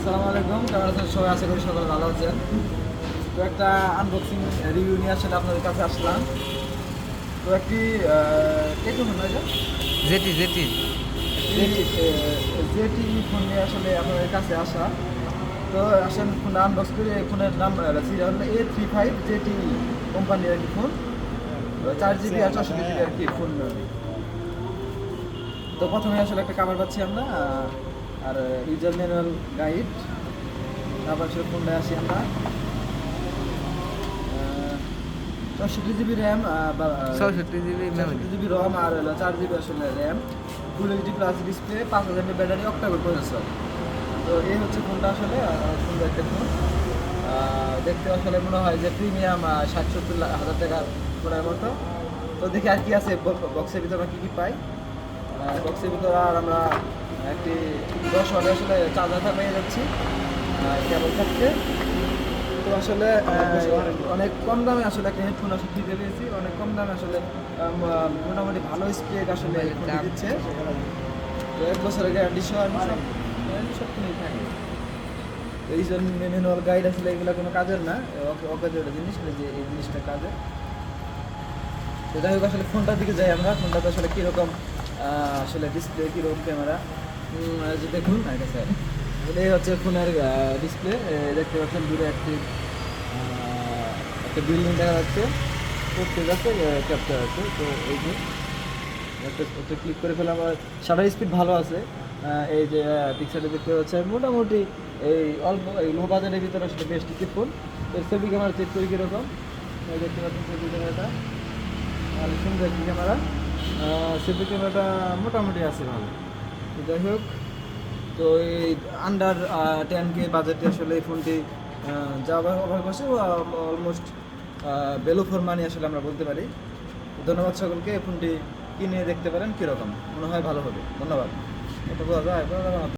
আসসালামু আলাইকুম কেমন আছেন সবাই? আশা করি সকলে ভালো আছেন। তো একটা আনবক্সিং রিভিউ নিয়ে আসলে আপনাদের কাছে আসলাম। তো একটি টেকনো ফোন নয় জেটি জেটি। জেটি ফোন নিয়ে আসলে আপনাদের কাছে আসা। তো আসেন ফোনটা আনবক্স করে এই ফোনের নাম serial A three five JT কোম্পানির একটি ফোন চার জিবি আর চারশো জিবি আর কি ফোন তো প্রথমে আসলে একটা কাভার পাচ্ছি আমরা আর ইউজার ম্যানুয়াল গাইড তারপর আসলে ফোনটা আসি আমরা। চৌষট্টি জিবি র্যাম চৌষট্টি জিবি চৌষট্টি জিবি রম আর হলো চার জিবি আসলে RAM full HD plus display পাঁচ হাজার ব্যাটারি অক্টাগোর প্রসেসর তো এই হচ্ছে ফোনটা আসলে সুন্দর একটা ফোন। দেখতে আসলে মনে হয় যে প্রিমিয়াম ষাট সত্তর হাজার টাকা ফোনের মতো। তো দেখি আর কি আছে বক্সের ভিতরে আমরা কী কী পাই। বক্সের ভিতরে আর আমরা একটি দশ ওয়াটের আসলে চার্জারটা পেয়ে যাচ্ছি। কেবল থাকছে তো আসলে অনেক কম দামে আসলে একটা হেডফোন আসলে দিতে পেরেছি। অনেক কম দামে আসলে মোটামুটি ভালো স্পেক আসলে দিচ্ছে। তো এক বছরের গ্যারান্টি সহ সব কিনেই থাকি। এই জন্য ম্যানুয়াল গাইড আসলে এগুলো কোনো কাজের না অকাজের জিনিস না যে এই জিনিসটা কাজে। তো যাই হোক আসলে ফোনটার দিকে যাই আমরা। ফোনটাতে আসলে কীরকম আসলে ডিসপ্লে কীরকম ক্যামেরা যে দেখুন এটা স্যার এটাই হচ্ছে ফোনের ডিসপ্লে দেখতে পাচ্ছেন দূরে একটি একটা বিল্ডিং দেখা যাচ্ছে। করতে যাচ্ছে ক্যাপচার আছে। তো এই যে, একটা ক্লিক করে ফেলে আমার শাটার স্পিড ভালো আছে। এই যে পিকচারটা দেখতে পাচ্ছে মোটামুটি এই অল্প, এই লো বাজারের ভিতরে আসলে বেস্ট একটি ফোন তো সেলফি ক্যামেরা চেক করি কীরকম। দেখতে পাচ্ছেন সেলফি ক্যামেরাটা আর সুন্দর ক্যামেরা সেলফি ক্যামেরাটা মোটামুটি আছে ভালো। তো যাই হোক, তো এই আন্ডার টেন কে বাজেটে আসলে এই ফোনটি যা অফার করছে অলমোস্ট বেলো ফোর মানি আসলে আমরা বলতে পারি। ধন্যবাদ সকলকে, এই ফোনটি কিনে দেখতে পারেন কীরকম। মনে হয় ভালো হবে। ধন্যবাদ। এটা বোঝা যায়?